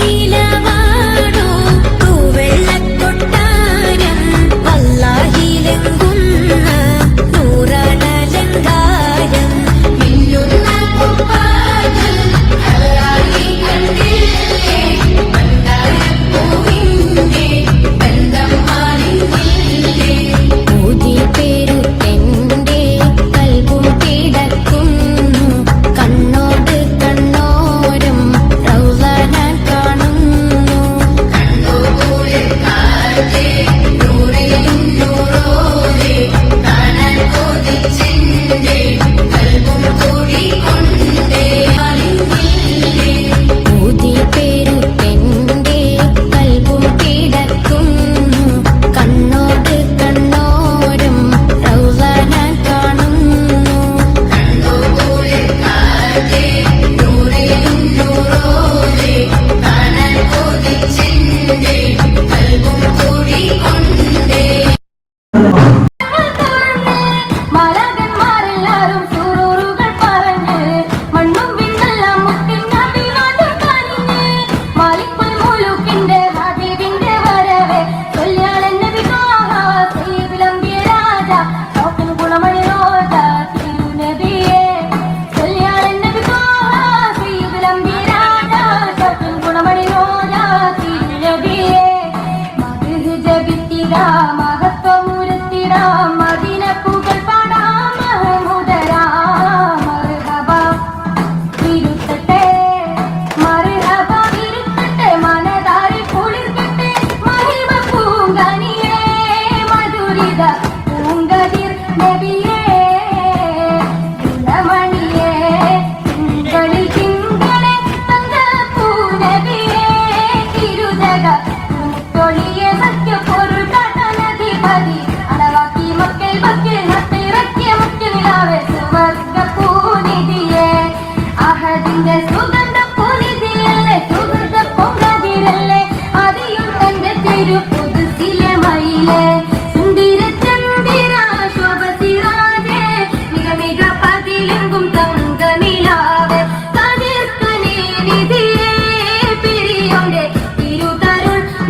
力量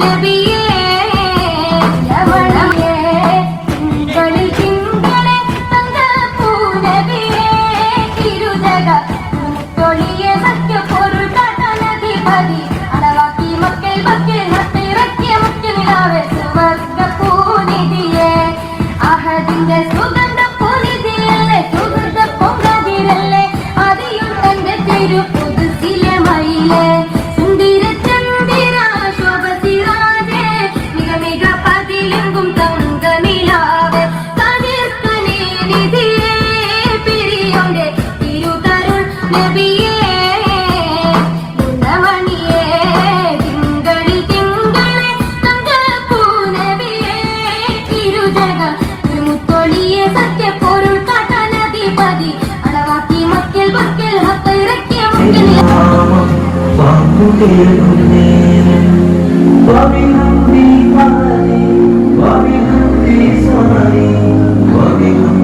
to be Bobby Humpty Party, Bobby Humpty Party, Bobby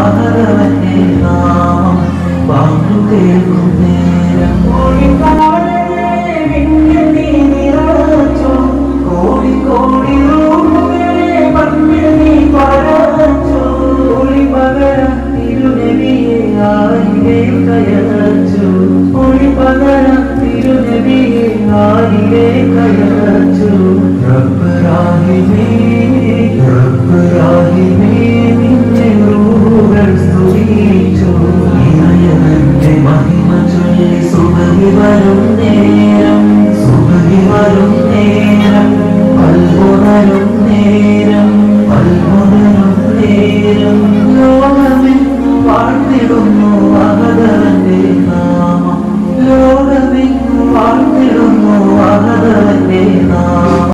അവരവന്റെ നാമം വാങ്ങു കേൾക്കും നേരം കോഴിക്കോടി തിരുനബിയെ ആയിരം കയറച്ചു ഒളിപകരം തിരുനബിയെ ആയിരം കയറച്ചു റബ്ബറാഹിമേ Yeah.